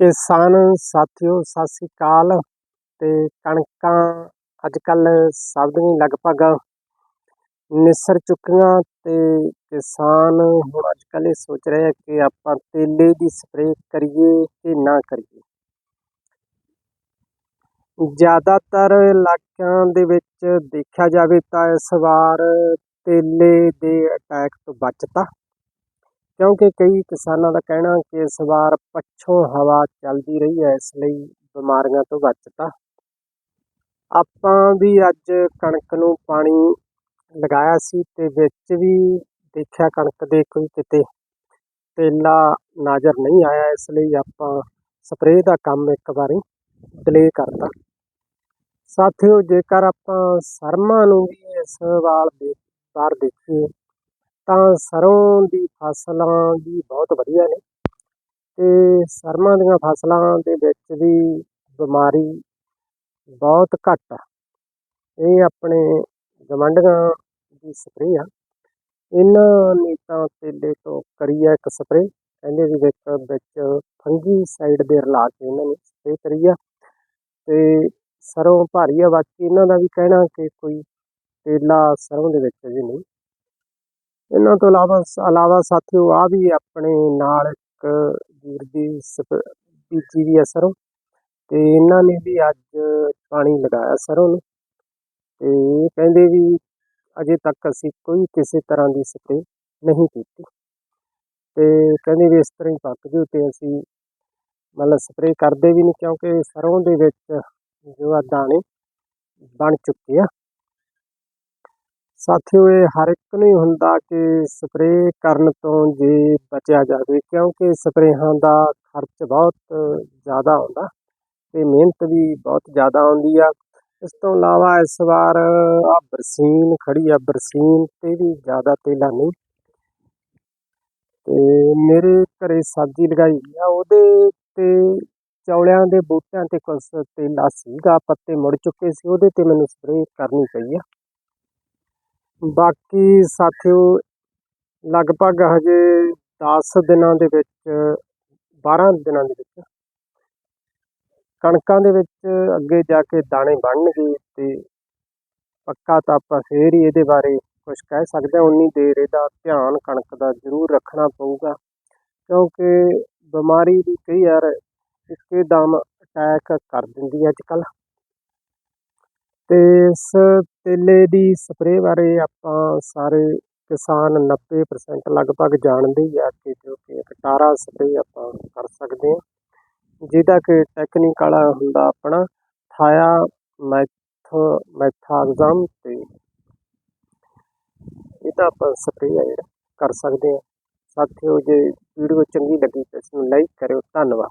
ਕਿਸਾਨ ਸਾਥੀਓ, ਸਤਿ ਸ੍ਰੀ ਅਕਾਲ। ਤੇ ਕਣਕਾਂ ਅੱਜ ਕੱਲ ਸਭ ਦੀਆਂ ਲਗਭਗ ਨਿਸਰ ਚੁੱਕੀਆਂ ਤੇ ਕਿਸਾਨ ਹੁਣ ਅੱਜ ਕੱਲ ਇਹ ਸੋਚ ਰਹੇ ਆ ਕਿ ਆਪਾਂ ਤੇਲੇ ਦੀ ਸਪਰੇਅ ਕਰੀਏ ਕਿ ਨਾ ਕਰੀਏ। ਜ਼ਿਆਦਾਤਰ ਇਲਾਕਿਆਂ ਦੇ ਵਿੱਚ ਦੇਖਿਆ ਜਾਵੇ ਤਾਂ ਇਸ ਵਾਰ ਤੇਲੇ ਦੇ ਅਟੈਕ ਤੋਂ ਬਚਤਾ। ਕਿਉਂਕਿ ਕਈ ਕਿਸਾਨਾਂ ਦਾ ਕਹਿਣਾ ਕਿ ਇਸ ਵਾਰ ਪੱਛੋਂ ਹਵਾ ਚੱਲਦੀ ਰਹੀ ਹੈ, ਇਸ ਲਈ ਬਿਮਾਰੀਆਂ ਤੋਂ ਬਚਤਾ ਆਪਾਂ ਵੀ ਅੱਜ ਕਣਕ ਨੂੰ ਪਾਣੀ ਲਗਾਇਆ ਸੀ ਤੇ ਵਿੱਚ ਵੀ ਦੇਖਿਆ ਕਣਕ ਦੇ ਕੋਈ ਕਿਤੇ ਤੇਲਾ ਨਜ਼ਰ ਨਹੀਂ ਆਇਆ, ਇਸ ਲਈ ਆਪਾਂ ਸਪਰੇਅ ਦਾ ਕੰਮ ਇੱਕ ਵਾਰੀ ਡਿਲੇ ਕਰਤਾ। ਸਾਥੀਓ, ਜੇਕਰ ਆਪਾਂ ਸਰਮਾ ਨੂੰ ਵੀ ਇਸ ਵਾਰ ਦੇ ਵਾਰ ਦੇਖੀਏ ਤਾਂ ਸਰੋਂ ਦੀ ਫਸਲਾਂ ਵੀ ਬਹੁਤ ਵਧੀਆ ਨੇ ਤੇ ਸਰਮਾਂ ਦੀਆਂ ਫਸਲਾਂ ਦੇ ਵਿੱਚ ਵੀ ਬਿਮਾਰੀ ਬਹੁਤ ਘੱਟ ਆ। ਇਹ ਆਪਣੇ ਗਵੰਡੀਆਂ ਦੀ ਸਪਰੇਅ ਆ। ਇਹਨਾਂ ਨੇ ਤਾਂ ਤੇਲੇ ਤੋਂ ਕਰੀ ਆ ਇੱਕ ਸਪਰੇਅ ਕਹਿੰਦੇ ਵੀ ਵਿੱਚ ਵਿੱਚ ਫੰਗੀ ਸਾਈਡ ਦੇ ਰਲਾ ਕੇ ਇਹਨਾਂ ਨੇ ਸਪਰੇਅ ਕਰੀ ਆ। ਤੇ ਸਰੋਂ ਭਾਰੀ ਆ, ਬਾਕੀ ਇਹਨਾਂ ਦਾ ਵੀ ਕਹਿਣਾ ਕਿ ਕੋਈ ਤੇਲਾ ਸਰੋਂ ਦੇ ਵਿੱਚ ਜੀ ਨਹੀਂ। ਇਹਨਾਂ ਤੋਂ ਇਲਾਵਾ ਇਲਾਵਾ ਸਾਥੀਓ ਆ ਵੀ ਆਪਣੇ ਨਾਲ ਇੱਕ ਵੀਰ ਦੀ ਬੀਜੀ ਵੀ ਹੈ ਸਰੋਂ ਤੇ ਇਹਨਾਂ ਨੇ ਵੀ ਅੱਜ ਪਾਣੀ ਲਗਾਇਆ ਸਰੋਂ ਨੂੰ ਤੇ ਕਹਿੰਦੇ ਵੀ ਅਜੇ ਤੱਕ ਅਸੀਂ ਕੋਈ ਕਿਸੇ ਤਰ੍ਹਾਂ ਦੀ ਸਪਰੇ ਨਹੀਂ ਕੀਤੀ ਤੇ ਕਹਿੰਦੇ ਵੀ ਇਸ ਤਰ੍ਹਾਂ ਹੀ ਪੱਕ ਜੂ ਤੇ ਅਸੀਂ ਮਤਲਬ ਸਪਰੇ ਕਰਦੇ ਵੀ ਨਹੀਂ ਕਿਉਂਕਿ ਸਰੋਂ ਦੇ ਵਿੱਚ ਜੋ ਆ ਦਾਣੇ ਬਣ ਚੁੱਕੇ ਆ। ਸਾਥੀਓ, ਇਹ ਹਰ ਇੱਕ ਨੂੰ ਹੁੰਦਾ ਕਿ ਸਪਰੇਅ ਕਰਨ ਤੋਂ ਜੇ ਬਚਿਆ ਜਾਵੇ, ਕਿਉਂਕਿ ਸਪਰੇਹਾਂ ਦਾ ਖਰਚ ਬਹੁਤ ਜ਼ਿਆਦਾ ਆਉਂਦਾ ਤੇ ਮਿਹਨਤ ਵੀ ਬਹੁਤ ਜ਼ਿਆਦਾ ਆਉਂਦੀ ਆ। ਇਸ ਤੋਂ ਇਲਾਵਾ ਇਸ ਵਾਰ ਆ ਬਰਸੀਨ ਖੜੀ ਆ, ਬਰਸੀਨ ਤੇ ਵੀ ਜ਼ਿਆਦਾ ਤੇਲਾ ਨਹੀਂ ਤੇ ਮੇਰੇ ਘਰੇ ਸਬਜ਼ੀ ਲਗਾਈ ਆ, ਉਹਦੇ ਤੇ ਚੌਲਿਆਂ ਦੇ ਬੂਟਿਆਂ ਤੇ ਕੁਝ ਤੇਲਾ ਸੀਗਾ, ਪੱਤੇ ਮੁੜ ਚੁੱਕੇ ਸੀ, ਉਹਦੇ ਤੇ ਮੈਨੂੰ ਸਪਰੇਅ ਕਰਨੀ ਪਈ ਆ। ਬਾਕੀ ਸਾਥੀਓ, ਲਗਭਗ ਹਜੇ 10 ਦਿਨਾਂ ਦੇ ਵਿੱਚ 12 ਦਿਨਾਂ ਦੇ ਵਿੱਚ ਕਣਕਾਂ ਦੇ ਵਿੱਚ ਅੱਗੇ ਜਾ ਕੇ ਦਾਣੇ ਬਣਨਗੇ ਤੇ ਪੱਕਾ ਤਾਂ ਆਪਾਂ ਫੇਰ ਹੀ ਇਹਦੇ ਬਾਰੇ ਕੁਝ ਕਹਿ ਸਕਦੇ ਹਾਂ। ਉਨੀ ਦੇਰ ਇਹਦਾ ਧਿਆਨ ਕਣਕ ਦਾ ਜ਼ਰੂਰ ਰੱਖਣਾ ਪਊਗਾ, ਕਿਉਂਕਿ ਬਿਮਾਰੀ ਦੀ ਕਈ ਵਾਰ ਇੱਕੇ ਦਮ ਅਟੈਕ ਕਰ ਦਿੰਦੀ ਹੈ ਅੱਜ ਕੱਲ੍ਹ। ਤੇ ਇਸ ਤੇਲੇ ਦੀ ਸਪਰੇਅ ਬਾਰੇ ਆਪਾਂ ਸਾਰੇ ਕਿਸਾਨ 90% ਲਗਭਗ ਜਾਣਦੇ ਹੀ ਆ ਕਿ ਜੋ ਕਿ ਇੱਕ ਟਾਰਾ ਸਪਰੇਅ ਆਪਾਂ ਕਰ ਸਕਦੇ ਹਾਂ। ਜਿਹਦਾ ਕਿ ਟੈਕਨੀਕ ਵਾਲਾ ਹੁੰਦਾ ਆਪਣਾ ਥਾਇਆ ਮੈਥ, ਮੈਥਾਗਜ਼ਾਮ ਤੇ ਇਹਦਾ ਆਪਾਂ ਸਪਰੇਅ ਜਿਹੜਾ ਕਰ ਸਕਦੇ ਹਾਂ। ਸਾਥੀਓ ਜੇ ਵੀਡੀਓ ਚੰਗੀ ਲੱਗੀ ਤਾਂ ਇਸ ਨੂੰ ਲਾਈਕ ਕਰਿਓ। ਧੰਨਵਾਦ।